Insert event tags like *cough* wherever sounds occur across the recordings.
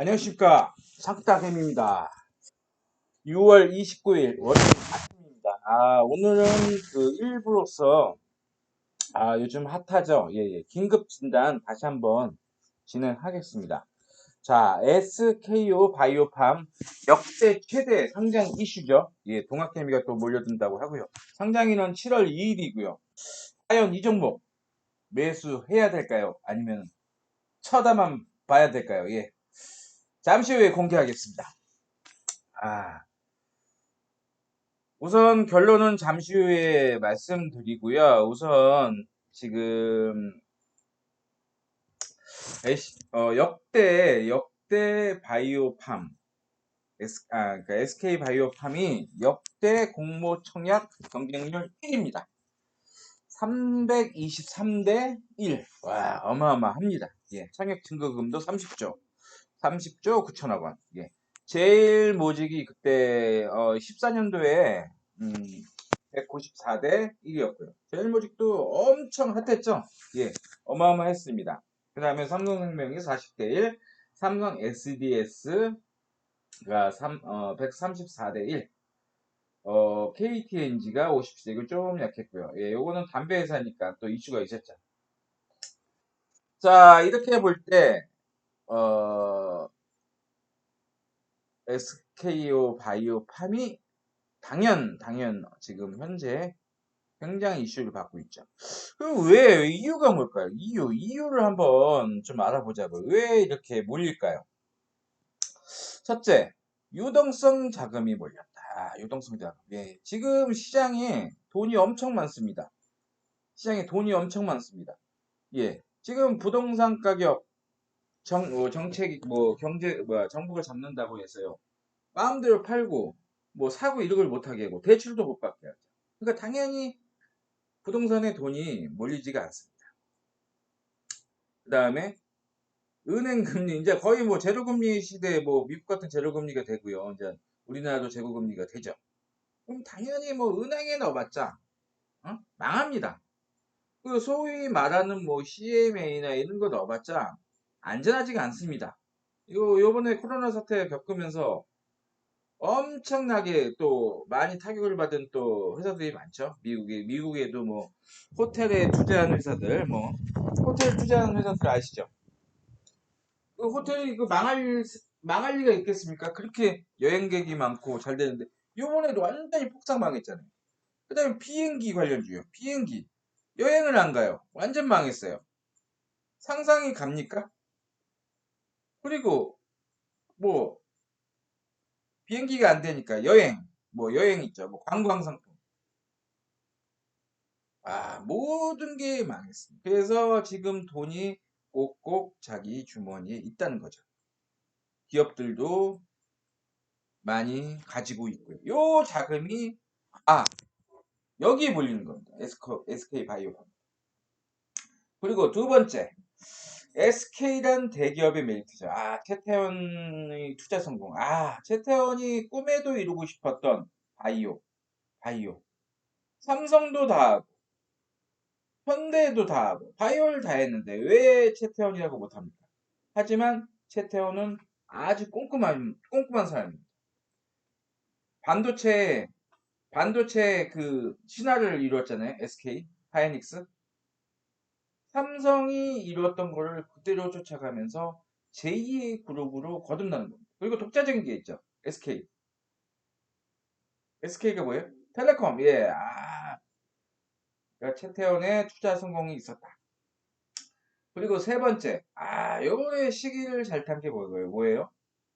안녕하십니까. 상탁햄입니다. 6월 29일 월요일 아침입니다. 아 오늘은 그 일부로서 아 요즘 핫하죠? 예, 예. 긴급 진단 다시 한번 진행하겠습니다. 자 SKO 바이오팜 역대 최대 상장 이슈죠? 예 동학개미가 또 몰려든다고 하고요. 상장일은 7월 2일이고요. 과연 이 종목 매수해야 될까요? 아니면 쳐다만 봐야 될까요? 예 잠시 후에 공개하겠습니다. 아, 우선 결론은 잠시 후에 말씀드리고요. 우선 지금 어, 역대 역대 바이오팜 S, 아, 그러니까 SK 바이오팜이 역대 공모 청약 경쟁률 1위입니다. 323대 1. 와, 어마어마합니다. 예, 청약 증거금도 30조. 30조 9천억 원. 예. 제일 모직이 그때 어, 14년도에 음, 194대 1이었고요. 제일 모직도 엄청 핫했죠. 예, 어마어마했습니다. 그 다음에 삼성생명이 40대 1, 삼성 SDS가 3, 어, 134대 1, 어, KTNG가 50대 이거 좀 약했고요. 예, 요거는 담배 회사니까 또 이슈가 있었죠. 자, 이렇게 볼 때, 어, SKO 바이오팜이 당연 당연 지금 현재 굉장히 이슈를 받고 있죠. 그왜 이유가 뭘까요? 이유 이유를 한번 좀 알아보자고요. 왜 이렇게 몰릴까요? 첫째, 유동성 자금이 몰렸다. 유동성 자금. 예, 지금 시장에 돈이 엄청 많습니다. 시장에 돈이 엄청 많습니다. 예, 지금 부동산 가격 정, 어, 정책, 뭐, 경제, 뭐야, 정부가 잡는다고 해서요. 마음대로 팔고, 뭐, 사고 이런 걸 못하게 하고, 대출도 못 받게 하죠. 그러니까 당연히 부동산에 돈이 몰리지가 않습니다. 그 다음에, 은행 금리, 이제 거의 뭐, 제로 금리 시대에 뭐, 미국 같은 제로 금리가 되고요. 이제 우리나라도 제로금리가 되죠. 그럼 당연히 뭐, 은행에 넣어봤자, 어? 망합니다. 그 소위 말하는 뭐, CMA나 이런 거 넣어봤자, 안전하지가 않습니다. 요, 요번에 코로나 사태 겪으면서 엄청나게 또 많이 타격을 받은 또 회사들이 많죠. 미국에, 미국에도 뭐, 호텔에 투자한 회사들, 뭐, 호텔 투자한 회사들 아시죠? 그 호텔이 그 망할, 망할 리가 있겠습니까? 그렇게 여행객이 많고 잘 되는데, 요번에도 완전히 폭삭 망했잖아요. 그 다음에 비행기 관련주요. 비행기. 여행을 안 가요. 완전 망했어요. 상상이 갑니까? 그리고 뭐 비행기가 안 되니까 여행 뭐 여행 있죠. 뭐 관광 상품. 아 모든 게 망했습니다. 그래서 지금 돈이 꼭꼭 자기 주머니에 있다는 거죠. 기업들도 많이 가지고 있고요. 요 자금이 아 여기 몰리는 겁니다. SK 바이오팜 그리고 두 번째 SK란 대기업의 메리트죠. 아, 최태원의 투자 성공. 아, 최태원이 꿈에도 이루고 싶었던 바이오, 바이오. 삼성도 다 하고, 현대도 다 하고, 바이오를 다 했는데 왜 최태원이라고 못합니까? 하지만 최태원은 아주 꼼꼼한, 꼼꼼한 사람입니다. 반도체, 반도체 그 신화를 이루었잖아요. SK, 하이닉스. 삼성이 이루었던 거를 그대로 쫓아가면서 제2의 그룹으로 거듭나는 겁니다. 그리고 독자적인 게 있죠. SK. SK가 뭐예요? 텔레콤. 예. 아. 그러니까 최태원의 투자 성공이 있었다. 그리고 세 번째. 아, 요번에 시기를 잘 탄 게 뭐예요? 뭐예요?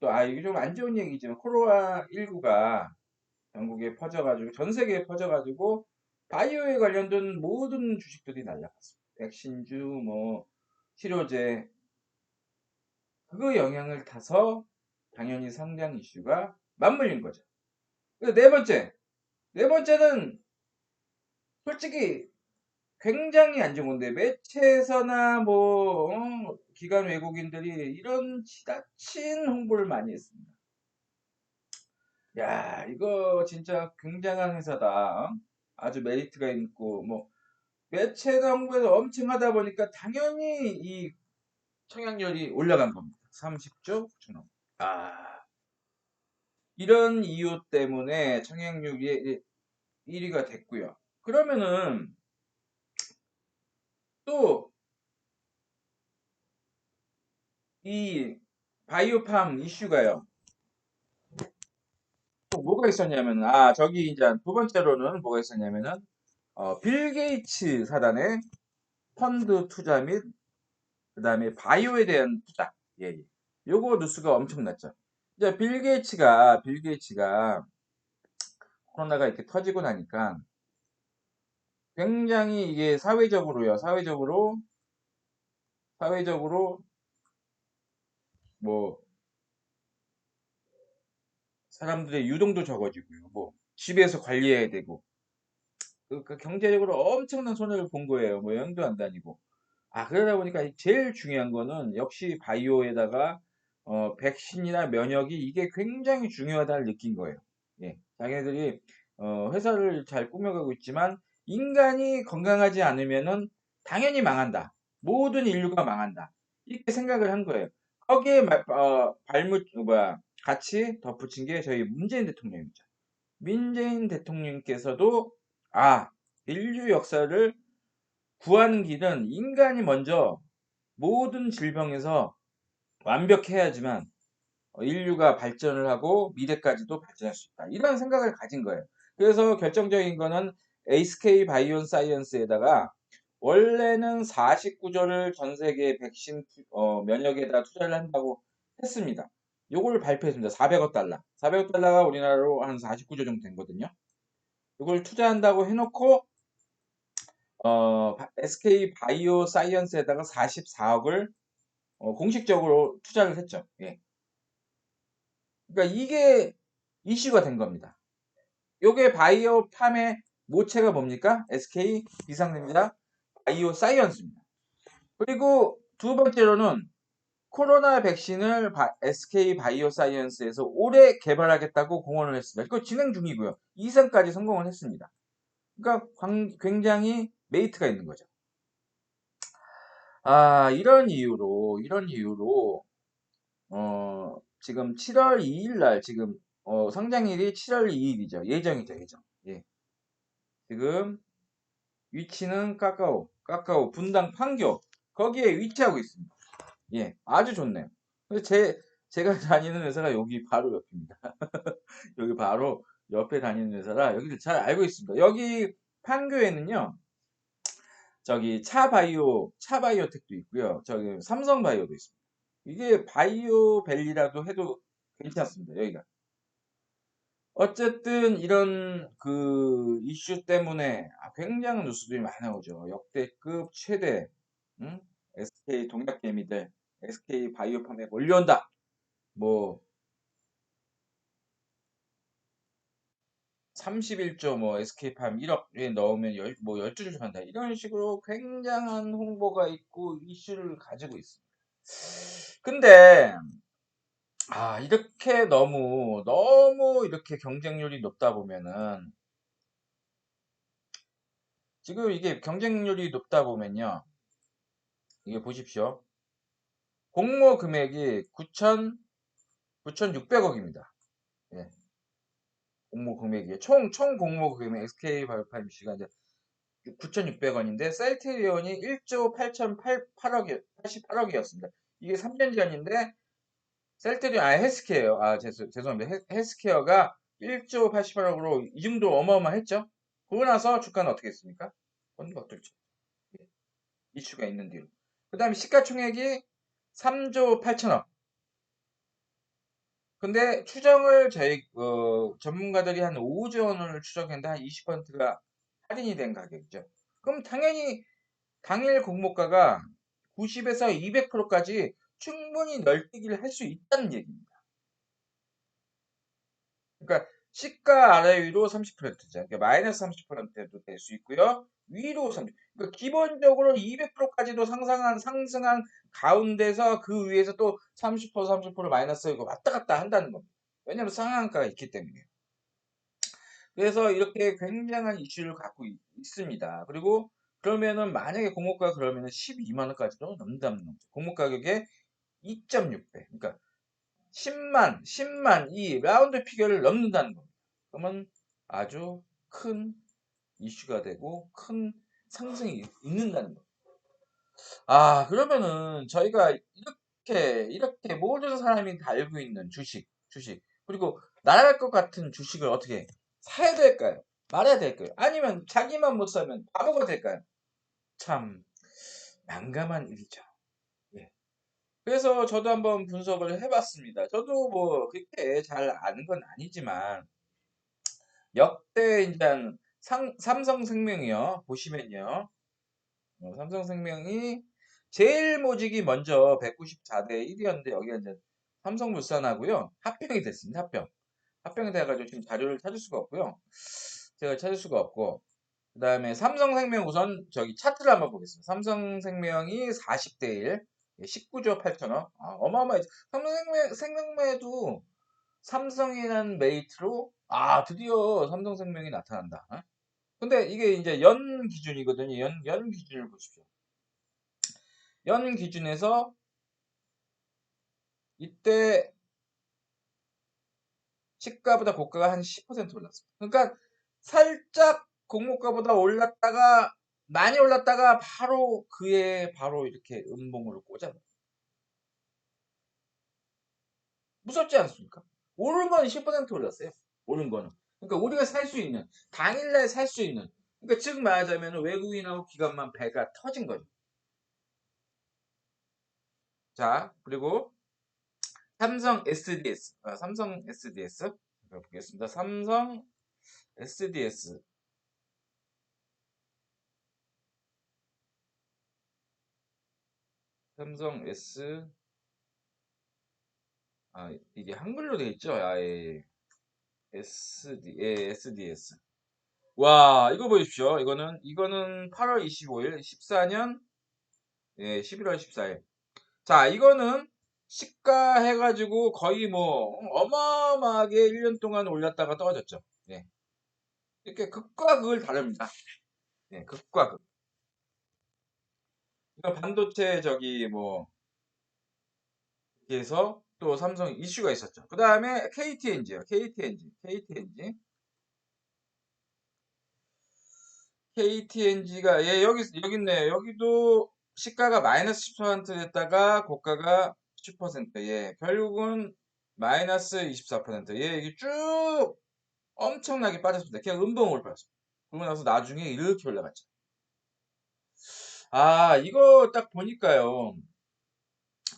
또, 아, 이게 좀 안 좋은 얘기지만, 코로나19가 전국에 퍼져가지고, 전 세계에 퍼져가지고, 바이오에 관련된 모든 주식들이 날라갔습니다. 백신주, 뭐, 치료제, 그거 영향을 타서 당연히 상장 이슈가 맞물린 거죠. 네 번째, 네 번째는 솔직히 굉장히 안 좋은 건데 매체에서나 뭐 어, 기관 외국인들이 이런 지나친 홍보를 많이 했습니다. 야 이거 진짜 굉장한 회사다. 어? 아주 메리트가 있고 뭐 매체나 홍보에서 엄청 하다 보니까 당연히 이 청약률이 올라간 겁니다. 30조 9천억. 아. 이런 이유 때문에 청약률이 1위가 됐고요. 그러면은 또 이 바이오팜 이슈가요. 또 뭐가 있었냐면 아 저기 이제 두 번째로는 뭐가 있었냐면은 어, 빌 게이츠 사단의 펀드 투자 및 그다음에 바이오에 대한 투자 예, 예. 요거 뉴스가 엄청났죠. 이제 빌 게이츠가 빌 게이츠가 코로나가 이렇게 터지고 나니까 굉장히 이게 사회적으로요. 사회적으로 사회적으로 뭐 사람들의 유동도 적어지고요. 뭐 집에서 관리해야 되고 그 경제적으로 엄청난 손해를 본 거예요. 뭐 여행도 안 다니고. 아 그러다 보니까 제일 중요한 거는 역시 바이오에다가 어, 백신이나 면역이 이게 굉장히 중요하다를 느낀 거예요. 예, 자기네들이 어, 회사를 잘 꾸며가고 있지만 인간이 건강하지 않으면은 당연히 망한다. 모든 인류가 망한다. 이렇게 생각을 한 거예요. 거기에 마- 어, 발물 뭐야 같이 덧붙인 게 저희 문재인 대통령이죠. 문재인 대통령께서도 아 인류 역사를 구하는 길은 인간이 먼저 모든 질병에서 완벽해야지만 어, 인류가 발전을 하고 미래까지도 발전할 수 있다. 이런 생각을 가진 거예요. 그래서 결정적인 거는 SK 바이온 사이언스에다가 원래는 49조를 전 세계 백신 투- 어, 면역에다 투자를 한다고 했습니다. 요걸 발표했습니다. 400억 달러. 400억 달러가 우리나라로 한 49조 정도 된 거든요. 이걸 투자한다고 해놓고 어, 바- SK 바이오 사이언스에다가 44억을 어, 공식적으로 투자를 했죠. 예. 그러니까 이게 이슈가 된 겁니다. 요게 바이오 팜의 모체가 뭡니까? SK 비상입니다. 바이오 사이언스입니다. 그리고 두 번째로는 코로나 백신을 바- SK 바이오 사이언스에서 올해 개발하겠다고 공언을 했습니다. 그거 진행 중이고요. 2승까지 성공을 했습니다. 그러니까 광- 굉장히 메리트가 있는 거죠. 아, 이런 이유로, 이런 이유로, 어, 지금 7월 2일 날, 지금, 어, 상장일이 7월 2일이죠. 예정이죠, 예정. 예. 지금, 위치는 카카오, 카카오 분당 판교, 거기에 위치하고 있습니다. 예, 아주 좋네요. 제, 제가 *laughs* 다니는 회사가 여기 바로 옆입니다. *laughs* 여기 바로 옆에 다니는 회사라 여기를 잘 알고 있습니다. 여기 판교에는요, 저기 차바이오, 차바이오텍도 있고요. 저기 삼성바이오도 있습니다. 이게 바이오밸리라도 해도 괜찮습니다. 여기가. 어쨌든 이런 그 이슈 때문에 아, 굉장한 뉴스들이 많이 나오죠. 역대급 최대 응? SK 동약개미들 SK 바이오팜에 몰려온다. 뭐 31조 뭐 SK팜 1억에 넣으면 열, 뭐 12조 한다. 이런 식으로 굉장한 홍보가 있고 이슈를 가지고 있습니다. 근데 아, 이렇게 너무 너무 이렇게 경쟁률이 높다 보면은 지금 이게 경쟁률이 높다 보면요. 이게 보십시오. 공모 금액이 9천 9,600억입니다. 예. 공모 금액이 총, 총 공모 금액 SK 바이오파임씨가 이제 9,600원인데 셀트리온이 1조 8,008억이 88억이었습니다. 이게 3년 전인데 셀트리온 아 헬스케어 아 죄송, 죄송합니다. 헬- 헬스케어가 1조 88억으로 이 정도 어마어마했죠. 그러고 나서 주가는 어떻게 했습니까? 어느 어떨지 예. 이슈가 있는 뒤로. 그 다음에 시가총액이 3조 8천억. 근데 추정을 저희 어, 전문가들이 한 5조 원을 추정했는데 한 20%가 할인이 된 가격이죠. 그럼 당연히 당일 공모가가 90에서 200%까지 충분히 널뛰기를 할 수 있다는 얘기입니다. 그러니까 시가 아래 위로 30%죠. 그러니까 마이너스 30%도 될 수 있고요. 위로 30. 그러니까 기본적으로 200%까지도 상상한 상승한 가운데서 그 위에서 또 30% 30% 마이너스 이거 왔다 갔다 한다는 겁니다. 왜냐하면 상한가가 있기 때문에. 그래서 이렇게 굉장한 이슈를 갖고 있, 습니다 그리고 그러면은 만약에 공모가 그러면은 12만 원까지도 넘는다는 거죠. 공모 가격에 2.6배. 그러니까 10만, 10만 이 라운드 피겨를 넘는다는 겁니다. 그러면 아주 큰 이슈가 되고 큰 상승이 있는다는 겁니다. 아, 그러면은 저희가 이렇게 이렇게 모든 사람이 다 알고 있는 주식, 주식 그리고 날아갈 것 같은 주식을 어떻게 사야 될까요? 말해야 될까요? 아니면 자기만 못 사면 바보가 될까요? 참 난감한 일이죠. 예. 그래서 저도 한번 분석을 해봤습니다. 저도 뭐 그렇게 잘 아는 건 아니지만 역대 상- 삼성생명이요 보시면요 어, 삼성생명이 제일 모직이 먼저 194대 1이었는데 여기가 이제 삼성물산하고요 합병이 됐습니다. 합병. 합병이 돼가지고 지금 자료를 찾을 수가 없고요. 제가 찾을 수가 없고 그 다음에 삼성생명 우선 저기 차트를 한번 보겠습니다. 삼성생명이 40대 1, 19조 8천억. 아, 어마어마해. 삼성생명, 생명매도 삼성이라는 메이트로 아 드디어 삼성생명이 나타난다. 어? 근데 이게 이제 연 기준이거든요. 연, 연 기준을 보십시오. 연 기준에서 이때 시가보다 고가가 한 10% 올랐습니다. 그러니까 살짝 공모가보다 올랐다가 많이 올랐다가 바로 그에 바로 이렇게 음봉으로 꽂아. 무섭지 않습니까? 오른 건 10% 올랐어요. 오른 거는. 그러니까 우리가 살 수 있는 당일날 살 수 있는 그러니까 즉 말하자면 외국인하고 기관만 배가 터진 거죠. 자 그리고 삼성 SDS 아, 삼성 SDS 보겠습니다. 삼성 SDS 삼성 S 아 이게 한글로 되어 있죠? 아예 SD 예, SDS 와 이거 보십시오. 이거는 이거는 8월 25일 14년 예, 11월 14일 자 이거는 시가 해가지고 거의 뭐 어마어마하게 1년 동안 올렸다가 떨어졌죠. 예. 이렇게 극과 극을 다릅니다. 예, 극과 극. 이거 반도체 저기 뭐 그래서 또 삼성 이슈가 있었죠. 그 다음에 KTNG요. KTNG. KTNG. KTNG가 예 여기 여기 있네요. 여기도 시가가 마이너스 10% 됐다가 고가가 10% 예. 결국은 마이너스 24% 예. 이게 쭉 엄청나게 빠졌습니다. 그냥 음봉으로 빠졌습니다. 그러고 나서 나중에 이렇게 올라갔죠. 아, 이거 딱 보니까요.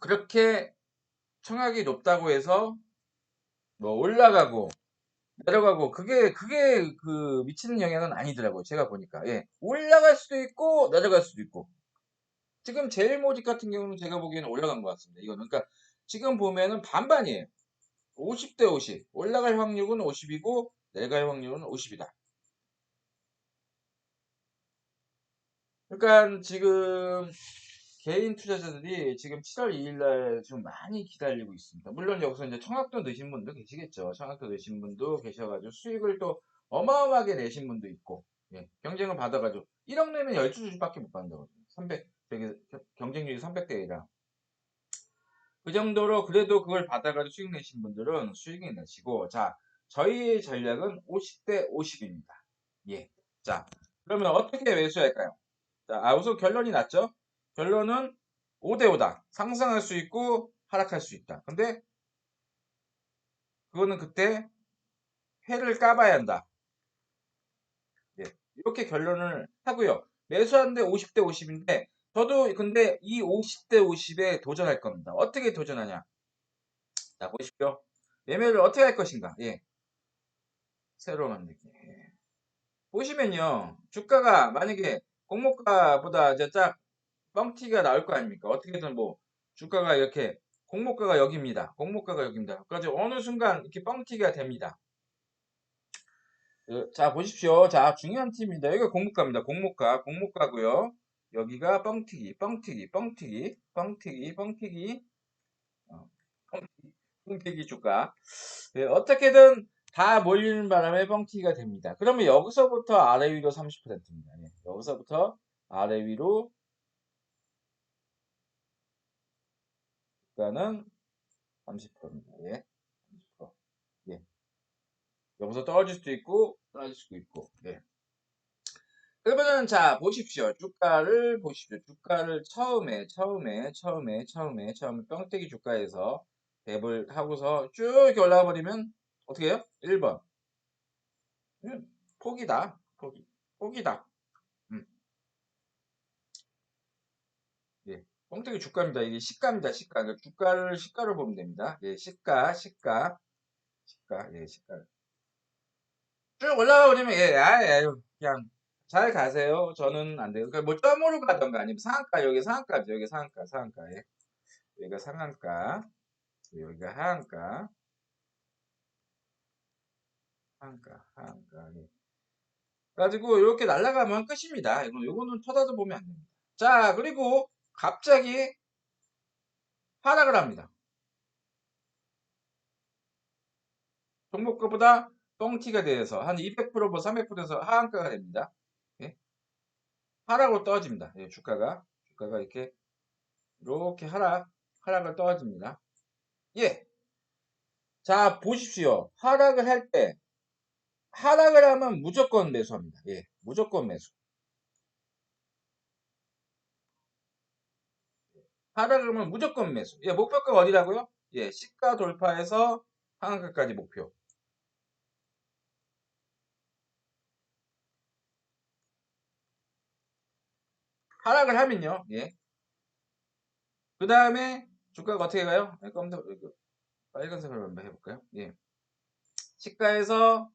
그렇게 청약이 높다고 해서 뭐 올라가고 내려가고 그게 그게 그 미치는 영향은 아니더라고요. 제가 보니까. 예. 올라갈 수도 있고 내려갈 수도 있고. 지금 제일 모직 같은 경우는 제가 보기에는 올라간 것 같습니다. 이거는 그러니까 지금 보면은 반반이에요. 50대 50. 올라갈 확률은 50이고 내려갈 확률은 50이다. 그러니까 지금 개인 투자자들이 지금 7월 2일 날 지금 많이 기다리고 있습니다. 물론 여기서 이제 청약도 넣으신 분도 계시겠죠. 청약도 넣으신 분도 계셔가지고 수익을 또 어마어마하게 내신 분도 있고, 예, 경쟁을 받아가지고 1억 내면 12주밖에 못 받는다거든요. 300, 되게 경쟁률이 300대 1이라. 그 정도로 그래도 그걸 받아가지고 수익 내신 분들은 수익이 내시고, 자, 저희의 전략은 50대 50입니다. 예. 자, 그러면 어떻게 매수할까요? 자, 아, 우선 결론이 났죠? 결론은 5대5다. 상승할 수 있고 하락할 수 있다. 근데 그거는 그때 회를 까봐야 한다. 예, 이렇게 결론을 하고요. 매수하는데 50대 50인데 저도 근데 이 50대 50에 도전할 겁니다. 어떻게 도전하냐? 자 보십시오. 매매를 어떻게 할 것인가? 예. 새로 만들기. 예. 보시면요. 주가가 만약에 공모가보다 이제 쫙 뻥튀기가 나올 거 아닙니까? 어떻게든 뭐 주가가 이렇게 공모가가 여기입니다. 공모가가 여기입니다. 그래서 어느 순간 이렇게 뻥튀기가 됩니다. 그, 자 보십시오. 자 중요한 팀입니다. 여기가 공모가입니다. 공모가, 공모가고요. 여기가 뻥튀기, 뻥튀기, 뻥튀기, 뻥튀기, 뻥튀기, 어, 뻥튀기, 뻥튀기 주가. 네, 어떻게든 다 몰리는 바람에 뻥튀기가 됩니다. 그러면 여기서부터 아래 위로 30%입니다. 네, 여기서부터 아래 위로 주가는 30%입니다. 예. 30%. 예. 여기서 떨어질 수도 있고, 떨어질 수도 있고, 예. 그러면은, 자, 보십시오. 주가를 보십시오. 주가를 처음에, 처음에, 처음에, 처음에, 처음에 뻥튀기 주가에서 갭을 하고서 쭉 올라가 버리면, 어떻게 해요? 1번. 음, 포기다. 포기. 포기다. 음. 예. 뻥튀기 주가입니다. 이게 시가입니다. 시가. 그러니까 주가를, 시가를 보면 됩니다. 예, 시가, 시가. 시가, 예, 시가. 쭉 올라가 버리면, 예, 아유, 그냥, 잘 가세요. 저는 안 돼요. 그러니까 뭐 점으로 가던가 아니면 상한가, 여기 상한가죠. 여기 상한가, 상한가에. 여기가 상한가. 여기가 하한가. 하한가, 하한가. 예. 그래가지고 이렇게 날아가면 끝입니다. 이거, 요거는 쳐다도 보면 안 됩니다. 자, 그리고 갑자기 하락을 합니다. 종목가보다 뻥튀가 돼서 한 200%, 뭐 300%에서 하한가가 됩니다. 예? 하락으로 떨어집니다. 예, 주가가 주가가 이렇게 이렇게 하락 하락을 떨어집니다. 예. 자 보십시오. 하락을 할 때 하락을 하면 무조건 매수합니다. 예, 무조건 매수. 하락을 하면 무조건 매수. 예, 목표가 어디라고요? 예, 시가 돌파해서 하한가까지 목표. 하락을 하면요. 예. 그 다음에 주가가 어떻게 가요? 네, 검색, 빨간색으로 한번 해볼까요? 예. 시가에서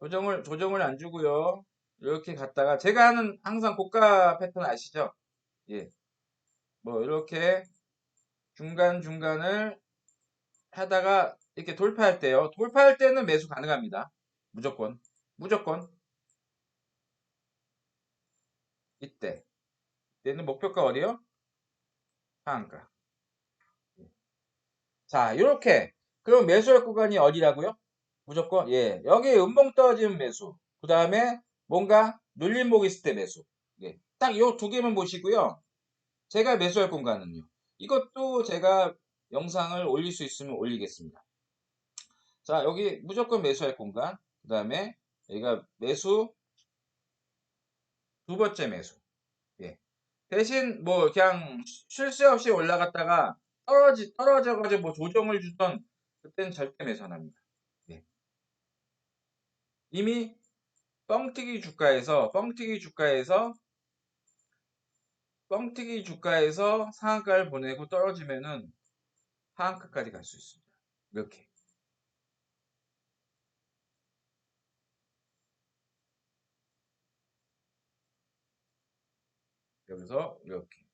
조정을, 조정을 안 주고요. 이렇게 갔다가 제가 하는 항상 고가 패턴 아시죠? 예. 뭐 이렇게 중간 중간을 하다가 이렇게 돌파할 때요. 돌파할 때는 매수 가능합니다. 무조건. 무조건. 이때. 이때는 목표가 어디요? 하한가. 자, 이렇게. 그럼 매수할 구간이 어디라고요? 무조건, 예. 여기 음봉 떨어지는 매수. 그 다음에 뭔가 눌림목 있을 때 매수. 예. 딱요 두 개만 보시고요. 제가 매수할 공간은요. 이것도 제가 영상을 올릴 수 있으면 올리겠습니다. 자, 여기 무조건 매수할 공간. 그 다음에 여기가 매수 두 번째 매수. 예. 대신 뭐 그냥 쉴 새 없이 올라갔다가 떨어지 떨어져가지고 뭐 조정을 주던 그때는 절대 매수 안 합니다. 예. 이미 뻥튀기 주가에서 뻥튀기 주가에서 뻥튀기 주가에서 상한가를 보내고 떨어지면은 하한가까지 갈 수 있습니다. 이렇게. 여기서 이렇게.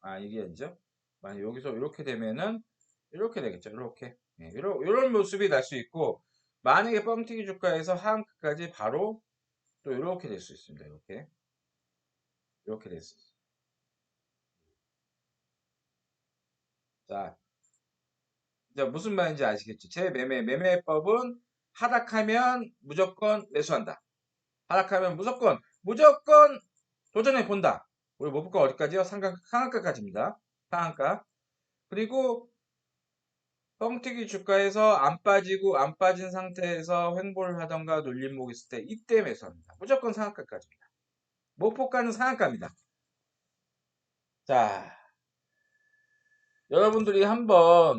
아, 이게 아니죠? 만약 여기서 이렇게 되면은 이렇게 되겠죠. 이렇게. 네, 이런 모습이 날 수 있고, 만약에 뻥튀기 주가에서 하한가까지 바로 또 이렇게 될 수 있습니다. 이렇게. 이렇게 될 수 있어요. 자, 이제 무슨 말인지 아시겠죠? 제 매매, 매매법은 하락하면 무조건 매수한다. 하락하면 무조건, 무조건 도전해 본다. 우리 목표가 어디까지요? 상가, 상한가까지입니다. 상한가. 그리고 뻥튀기 주가에서 안 빠지고 안 빠진 상태에서 횡보를 하던가 눌림목 있을 때 이때 매수합니다. 무조건 상한가까지입니다. 목표가는 상한가입니다. 자, 여러분들이 한번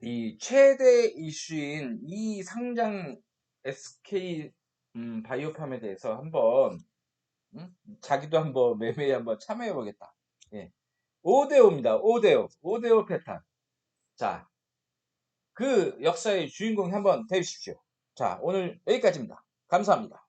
이 최대 이슈인 이 상장 SK 음, 바이오팜에 대해서 한번 음? 자기도 한번 매매에 한번 참여해 보겠다. 예. 5대5입니다. 5대5. 5대5 패턴. 자, 그 역사의 주인공이 한번 되십시오. 자, 오늘 여기까지입니다. 감사합니다.